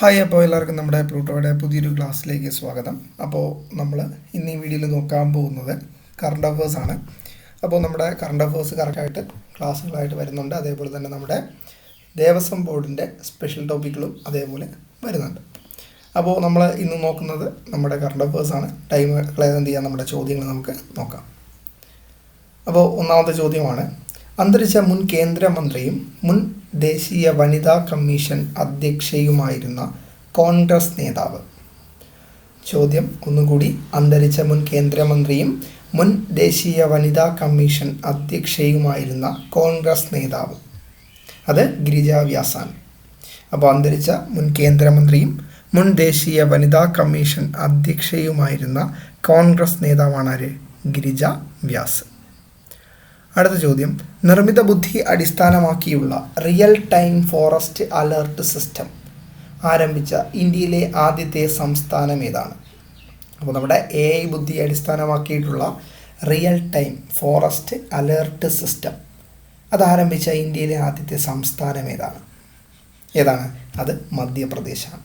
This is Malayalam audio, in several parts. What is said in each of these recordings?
ഹായ് അപ്പോൾ എല്ലാവർക്കും നമ്മുടെ പ്ലൂട്ടോയുടെ പുതിയൊരു ക്ലാസ്സിലേക്ക് സ്വാഗതം. അപ്പോൾ നമ്മൾ ഇന്ന് ഈ വീഡിയോയിൽ നോക്കാൻ പോകുന്നത് കറണ്ട് അഫേഴ്സ് ആണ്. അപ്പോൾ നമ്മുടെ കറണ്ട് അഫേഴ്സ് കറക്റ്റായിട്ട് ക്ലാസ്സുകളായിട്ട് വരുന്നുണ്ട്. അതേപോലെ തന്നെ നമ്മുടെ ദേവസ്വം ബോർഡിന്റെ സ്പെഷ്യൽ ടോപ്പിക്കുകളും അതേപോലെ വരുന്നുണ്ട്. അപ്പോൾ നമ്മൾ ഇന്ന് നോക്കുന്നത് നമ്മുടെ കറണ്ട് അഫേഴ്സ് ആണ്. ടൈം കളയാതെ എന്ത് ചെയ്യാം? നമ്മുടെ ചോദ്യങ്ങൾ നമുക്ക് നോക്കാം. അപ്പോൾ ഒന്നാമത്തെ ചോദ്യമാണ് അന്തരിച്ച മുൻ കേന്ദ്രമന്ത്രിയും മുൻ ദേശീയ വനിതാ കമ്മീഷൻ അധ്യക്ഷയുമായിരുന്ന കോൺഗ്രസ് നേതാവ്. ചോദ്യം ഒന്നുകൂടി. അന്തരിച്ച മുൻ കേന്ദ്രമന്ത്രിയും മുൻ ദേശീയ വനിതാ കമ്മീഷൻ അധ്യക്ഷയുമായിരുന്ന കോൺഗ്രസ് നേതാവ്. അത് ഗിരിജ വ്യാസാണ് അപ്പോൾ അന്തരിച്ച മുൻ കേന്ദ്രമന്ത്രിയും മുൻ ദേശീയ വനിതാ കമ്മീഷൻ അധ്യക്ഷയുമായിരുന്ന കോൺഗ്രസ് നേതാവാണ് ആര്? ഗിരിജ വ്യാസ്. അടുത്ത ചോദ്യം. നിർമ്മിത ബുദ്ധി അടിസ്ഥാനമാക്കിയുള്ള real time forest alert system ആരംഭിച്ച ഇന്ത്യയിലെ ആദ്യത്തെ സംസ്ഥാനം ഏതാണ്? അപ്പോൾ നമ്മുടെ എ ഐ ബുദ്ധി അടിസ്ഥാനമാക്കിയിട്ടുള്ള real time forest alert system അതാരംഭിച്ച ഇന്ത്യയിലെ ആദ്യത്തെ സംസ്ഥാനം ഏതാണ്? ഏതാണ്? അത് മധ്യപ്രദേശാണ്.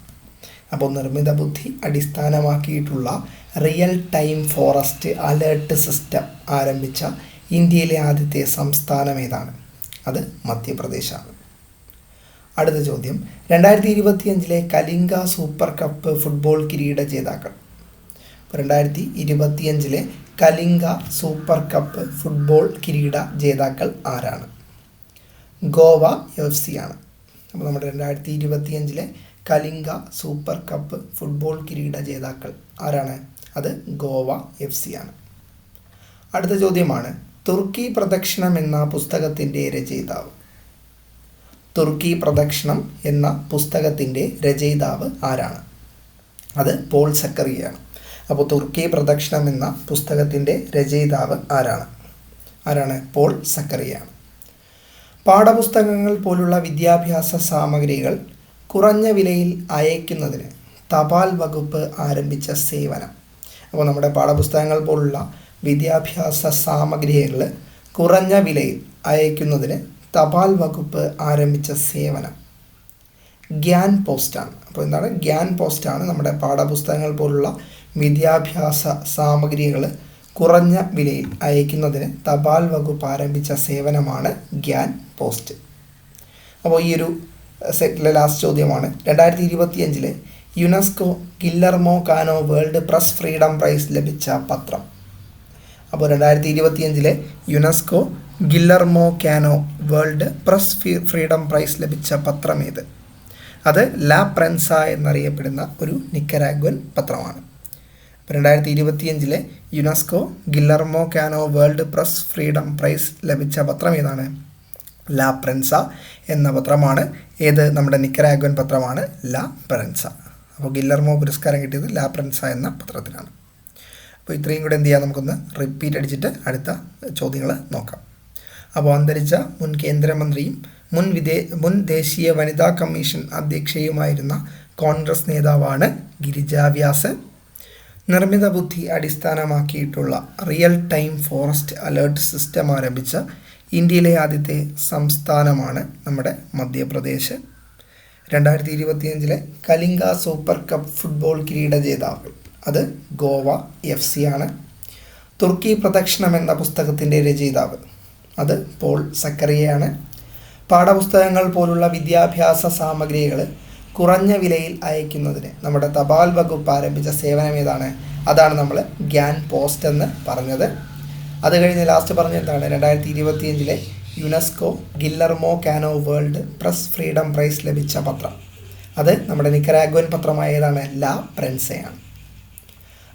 അപ്പോൾ നിർമ്മിത ബുദ്ധി അടിസ്ഥാനമാക്കിയിട്ടുള്ള real time forest alert system ആരംഭിച്ച ഇന്ത്യയിലെ ആദ്യത്തെ സംസ്ഥാനം ഏതാണ്? അത് മധ്യപ്രദേശാണ്. അടുത്ത ചോദ്യം. രണ്ടായിരത്തി ഇരുപത്തിയഞ്ചിലെ കലിംഗ സൂപ്പർ കപ്പ് ഫുട്ബോൾ കിരീട ജേതാക്കൾ. രണ്ടായിരത്തി ഇരുപത്തിയഞ്ചിലെ കലിംഗ സൂപ്പർ കപ്പ് ഫുട്ബോൾ കിരീട ജേതാക്കൾ ആരാണ്? ഗോവ എഫ് സി ആണ് അപ്പോൾ നമ്മുടെ രണ്ടായിരത്തി ഇരുപത്തിയഞ്ചിലെ കലിംഗ സൂപ്പർ കപ്പ് ഫുട്ബോൾ കിരീട ജേതാക്കൾ ആരാണ്? അത് ഗോവ എഫ് സി ആണ് അടുത്ത ചോദ്യമാണ്. തുർക്കി പ്രദക്ഷിണം എന്ന പുസ്തകത്തിന്റെ രചയിതാവ്. തുർക്കി പ്രദക്ഷിണം എന്ന പുസ്തകത്തിന്റെ രചയിതാവ് ആരാണ്? അത് പോൾ സക്കറിയാണ്. അപ്പോൾ തുർക്കി പ്രദക്ഷിണം എന്ന പുസ്തകത്തിന്റെ രചയിതാവ് ആരാണ്? ആരാണ്? പോൾ സക്കറിയാണ്. പാഠപുസ്തകങ്ങൾ പോലുള്ള വിദ്യാഭ്യാസ സാമഗ്രികൾ കുറഞ്ഞ വിലയിൽ അയക്കുന്നതിന് തപാൽ വകുപ്പ് ആരംഭിച്ച സേവനം. അപ്പോൾ നമ്മുടെ പാഠപുസ്തകങ്ങൾ പോലുള്ള വിദ്യാഭ്യാസ സാമഗ്രികൾ കുറഞ്ഞ വിലയിൽ അയക്കുന്നതിന് തപാൽ വകുപ്പ് ആരംഭിച്ച സേവനം. ഗ്യാൻ പോസ്റ്റാണ് അപ്പോൾ എന്താണ്? ഗ്യാൻ പോസ്റ്റാണ് നമ്മുടെ പാഠപുസ്തകങ്ങൾ പോലുള്ള വിദ്യാഭ്യാസ സാമഗ്രികൾ കുറഞ്ഞ വിലയിൽ അയക്കുന്നതിന് തപാൽ വകുപ്പ് ആരംഭിച്ച സേവനമാണ് ഗ്യാൻ പോസ്റ്റ്. അപ്പോൾ ഈ ഒരു സെറ്റിലെ ലാസ്റ്റ് ചോദ്യമാണ്. രണ്ടായിരത്തി ഇരുപത്തിയഞ്ചിലെ UNESCO Guillermo Cano world press freedom prize ലഭിച്ച പത്രം. അപ്പോൾ രണ്ടായിരത്തി ഇരുപത്തിയഞ്ചിലെ UNESCO Guillermo Cano world press freedom prize ലഭിച്ച പത്രം ഏത് അത് ലാ പ്രൻസ എന്നറിയപ്പെടുന്ന ഒരു നിക്കരാഗ്വൻ പത്രമാണ്. രണ്ടായിരത്തി ഇരുപത്തിയഞ്ചിലെ UNESCO Guillermo Cano world press freedom prize ലഭിച്ച പത്രം ഏതാണ് ലാ പ്രൻസ എന്ന പത്രമാണ്. ഏത്? നമ്മുടെ നിക്കരാഗ്വൻ പത്രമാണ് ലാ പ്രൻസ. അപ്പോൾ ഗില്ലർമോ പുരസ്കാരം കിട്ടിയത് ലാ പ്രൻസ എന്ന പത്രത്തിനാണ്. അപ്പോൾ ഇത്രയും കൂടെ എന്ത് ചെയ്യാം? നമുക്കൊന്ന് റിപ്പീറ്റ് അടിച്ചിട്ട് അടുത്ത ചോദ്യങ്ങൾ നോക്കാം. അപ്പോൾ അന്തരിച്ച മുൻ കേന്ദ്രമന്ത്രിയും മുൻ വിദേ മുൻ ദേശീയ വനിതാ കമ്മീഷൻ അധ്യക്ഷയുമായിരുന്ന കോൺഗ്രസ് നേതാവാണ് ഗിരിജ വ്യാസ് നിർമ്മിത ബുദ്ധി അടിസ്ഥാനമാക്കിയിട്ടുള്ള real time forest alert system ആരംഭിച്ച ഇന്ത്യയിലെ ആദ്യത്തെ സംസ്ഥാനമാണ് നമ്മുടെ മധ്യപ്രദേശ്. രണ്ടായിരത്തി ഇരുപത്തിയഞ്ചിലെ കലിംഗ സൂപ്പർ കപ്പ് ഫുട്ബോൾ കിരീട ജേതാക്കൾ അത് ഗോവ എഫ് സി ആണ്. തുർക്കി പ്രദക്ഷിണം എന്ന പുസ്തകത്തിന്റെ രചയിതാവ്. അത് പോൾ സക്കറിയയാണ്. പാഠപുസ്തകങ്ങൾ പോലുള്ള വിദ്യാഭ്യാസ സാമഗ്രികൾ കുറഞ്ഞ വിലയിൽ അയക്കുന്നതിന് നമ്മുടെ തപാൽ വകുപ്പ് ആരംഭിച്ച സേവനം ഏതാണ്? അതാണ് നമ്മൾ ഗ്യാൻ പോസ്റ്റ് എന്ന് പറഞ്ഞത്. അത് കഴിഞ്ഞ് ലാസ്റ്റ് പറഞ്ഞ എന്താണ്? രണ്ടായിരത്തി ഇരുപത്തിയഞ്ചിലെ UNESCO Guillermo Cano world press freedom prize ലഭിച്ച പത്രം. അത് നമ്മുടെ നിക്കരാഗ്വൻ പത്രമായ ഏതാണ് ലാ പ്രൻസയാണ്.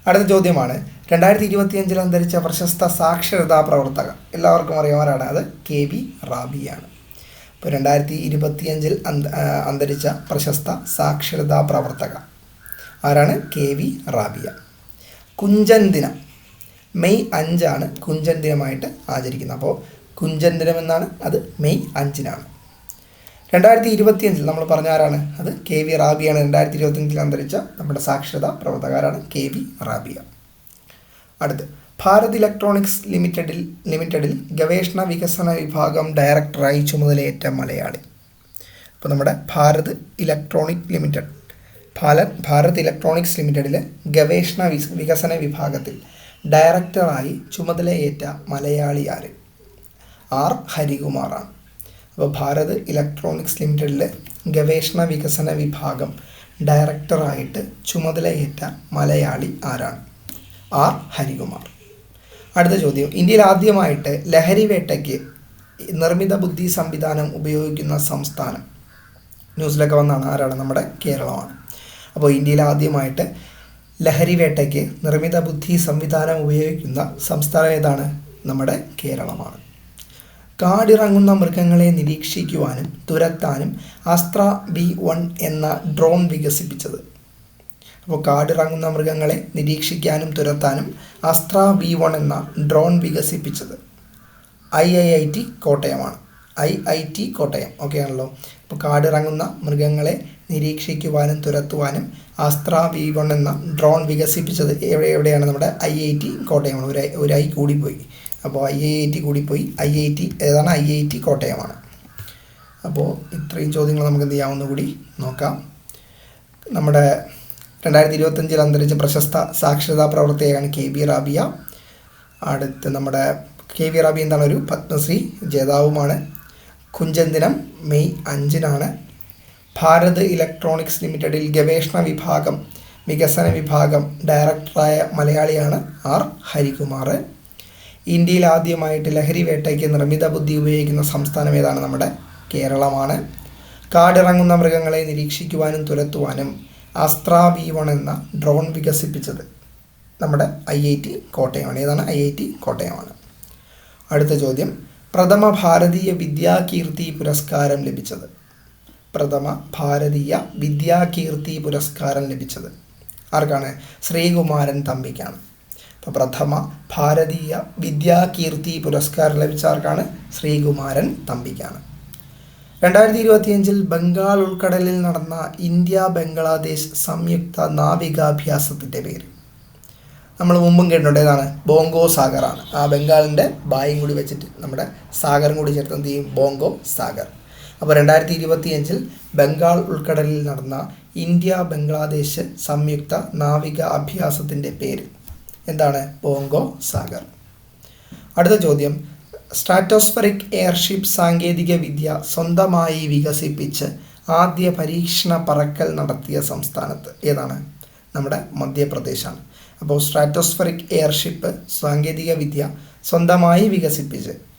അടുത്ത ചോദ്യമാണ്. രണ്ടായിരത്തി ഇരുപത്തിയഞ്ചിൽ അന്തരിച്ച പ്രശസ്ത സാക്ഷരതാ പ്രവർത്തക എല്ലാവർക്കും അറിയാവുന്നവരാണ് അത് കെ വി റാബിയാണ്. ഇപ്പോൾ രണ്ടായിരത്തി ഇരുപത്തിയഞ്ചിൽ അന്തരിച്ച പ്രശസ്ത സാക്ഷരതാ പ്രവർത്തക ആരാണ്? K V Rabiya. കുഞ്ചൻ ദിനം. മെയ് അഞ്ചാണ് കുഞ്ചൻ ദിനമായിട്ട് ആചരിക്കുന്നത്. അപ്പോൾ കുഞ്ചൻ ദിനം എന്നാണ്? അത് മെയ് അഞ്ചിനാണ്. രണ്ടായിരത്തി ഇരുപത്തിയഞ്ചിൽ നമ്മൾ പറഞ്ഞ ആരാണ്? അത് കെ വി റാബിയാണ്. രണ്ടായിരത്തി ഇരുപത്തിയഞ്ചിൽ അന്തരിച്ച നമ്മുടെ സാക്ഷരതാ പ്രവർത്തകരാണ് കെ വി റാബിയ. അടുത്ത് ഭാരത് ഇലക്ട്രോണിക്സ് ലിമിറ്റഡിൽ ലിമിറ്റഡിൽ ഗവേഷണ വികസന വിഭാഗം ഡയറക്ടറായി ചുമതലയേറ്റ മലയാളി. അപ്പോൾ നമ്മുടെ ഭാരത് ഇലക്ട്രോണിക് ലിമിറ്റഡ് ഭാല ഭാരത് ഇലക്ട്രോണിക്സ് ലിമിറ്റഡിലെ ഗവേഷണ വികസന വിഭാഗത്തിൽ ഡയറക്ടറായി ചുമതലയേറ്റ മലയാളി ആര്? ആർ. ഹരികുമാറാണ്. അപ്പോൾ ഭാരത് ഇലക്ട്രോണിക്സ് ലിമിറ്റഡിലെ ഗവേഷണ വികസന വിഭാഗം ഡയറക്ടറായിട്ട് ചുമതലയേറ്റ മലയാളി ആരാണ്? ആർ. ഹരികുമാർ. അടുത്ത ചോദ്യം. ഇന്ത്യയിൽ ആദ്യമായിട്ട് ലഹരി വേട്ടയ്ക്ക് നിർമ്മിത ബുദ്ധി സംവിധാനം ഉപയോഗിക്കുന്ന സംസ്ഥാനം. ന്യൂസിലൊക്കെ വന്നാണ് ആരാണ്? നമ്മുടെ കേരളമാണ്. അപ്പോൾ ഇന്ത്യയിൽ ആദ്യമായിട്ട് ലഹരി വേട്ടയ്ക്ക് നിർമ്മിത ബുദ്ധി സംവിധാനം ഉപയോഗിക്കുന്ന സംസ്ഥാനം ഏതാണ്? നമ്മുടെ കേരളമാണ്. കാടിറങ്ങുന്ന മൃഗങ്ങളെ നിരീക്ഷിക്കുവാനും തുരത്താനും അസ്ത്ര ബി വൺ എന്ന ഡ്രോൺ വികസിപ്പിച്ചത്. അപ്പോൾ കാടിറങ്ങുന്ന മൃഗങ്ങളെ നിരീക്ഷിക്കാനും തുരത്താനും അസ്ത്ര ബി വൺ എന്ന ഡ്രോൺ വികസിപ്പിച്ചത്. I I I T കോട്ടയമാണ്. I I T Kottayam. Okay ആണല്ലോ. അപ്പോൾ കാടിറങ്ങുന്ന മൃഗങ്ങളെ നിരീക്ഷിക്കുവാനും തുരത്തുവാനും അസ്ത്ര ബി വൺ എന്ന ഡ്രോൺ വികസിപ്പിച്ചത് എവിടെ എവിടെയാണ്? നമ്മുടെ ഐ ഐ ടി കോട്ടയമാണ്. ഒരു ഒരു ഐ കൂടിപ്പോയി. അപ്പോൾ ഐ ഐ ടി കൂടി പോയി ഐ ഐ ടി ഏതാണ്? ഐ ഐ ടി കോട്ടയമാണ്. അപ്പോൾ ഇത്രയും ചോദ്യങ്ങൾ നമുക്ക് എന്ത് ചെയ്യാമെന്ന് കൂടി നോക്കാം. നമ്മുടെ രണ്ടായിരത്തി ഇരുപത്തഞ്ചിൽ അന്തരിച്ച പ്രശസ്ത സാക്ഷരതാ പ്രവർത്തകയാണ് കെ ബി റാബിയ. അടുത്ത് നമ്മുടെ കെ വി റാബിയ എന്താണ്? ഒരു പത്മശ്രീ ജേതാവുമാണ്. കുഞ്ചൻ ദിനം മെയ് അഞ്ചിനാണ്. ഭാരത് ഇലക്ട്രോണിക്സ് ലിമിറ്റഡിൽ ഗവേഷണ വിഭാഗം വികസന വിഭാഗം ഡയറക്ടറായ മലയാളിയാണ് ആർ ഹരികുമാർ. ഇന്ത്യയിൽ ആദ്യമായിട്ട് ലഹരി വേട്ടയ്ക്ക് നിർമ്മിത ബുദ്ധി ഉപയോഗിക്കുന്ന സംസ്ഥാനം ഏതാണ്? നമ്മുടെ കേരളമാണ്. കാടിറങ്ങുന്ന മൃഗങ്ങളെ നിരീക്ഷിക്കുവാനും തുരത്തുവാനും അസ്ത്ര ബി എന്ന ഡ്രോൺ വികസിപ്പിച്ചത് നമ്മുടെ ഐ ഐ ടി കോട്ടയമാണ്. ഏതാണ്? ഐ ഐ ടി കോട്ടയമാണ്. അടുത്ത ചോദ്യം. പ്രഥമ ഭാരതീയ വിദ്യാകീർത്തി പുരസ്കാരം ലഭിച്ചത്. പ്രഥമ ഭാരതീയ വിദ്യാകീർത്തി പുരസ്കാരം ലഭിച്ചത്. ആർക്കാണ്? ശ്രീകുമാരൻ തമ്പിക്കാണ്. അപ്പോൾ പ്രഥമ ഭാരതീയ വിദ്യാകീർത്തി പുരസ്കാരം ലഭിച്ച ആർക്കാണ്? ശ്രീകുമാരൻ തമ്പിക്കാണ്. രണ്ടായിരത്തി ഇരുപത്തിയഞ്ചിൽ ബംഗാൾ ഉൾക്കടലിൽ നടന്ന ഇന്ത്യ ബംഗ്ലാദേശ് സംയുക്ത നാവികാഭ്യാസത്തിന്റെ പേര്. നമ്മൾ മുമ്പും കേട്ടിട്ടുണ്ട് ഏതാണ് ബോങ്കോ സാഗറാണ്. ആ ബംഗാളിന്റെ ബായും കൂടി വെച്ചിട്ട് നമ്മുടെ സാഗറും കൂടി ചേർത്ത് എന്ത് ചെയ്യും? ബോങ്കോ സാഗർ. അപ്പോൾ രണ്ടായിരത്തി ഇരുപത്തിയഞ്ചിൽ ബംഗാൾ ഉൾക്കടലിൽ നടന്ന ഇന്ത്യ ബംഗ്ലാദേശ് സംയുക്ത നാവിക അഭ്യാസത്തിന്റെ പേര്. എന്താണ്? ബോങ്കോ സാഗർ. അടുത്ത ചോദ്യം. സ്ട്രാറ്റോസ്ഫറിക് എയർഷിപ്പ് സാങ്കേതിക വിദ്യ സ്വന്തമായി വികസിപ്പിച്ച് ആദ്യ പരീക്ഷണ പറക്കൽ നടത്തിയ സംസ്ഥാനത്ത് ഏതാണ്? നമ്മുടെ മധ്യപ്രദേശാണ്. അപ്പോൾ സ്ട്രാറ്റോസ്ഫറിക് എയർഷിപ്പ് സാങ്കേതിക വിദ്യ സ്വന്തമായി വികസിപ്പിച്ച്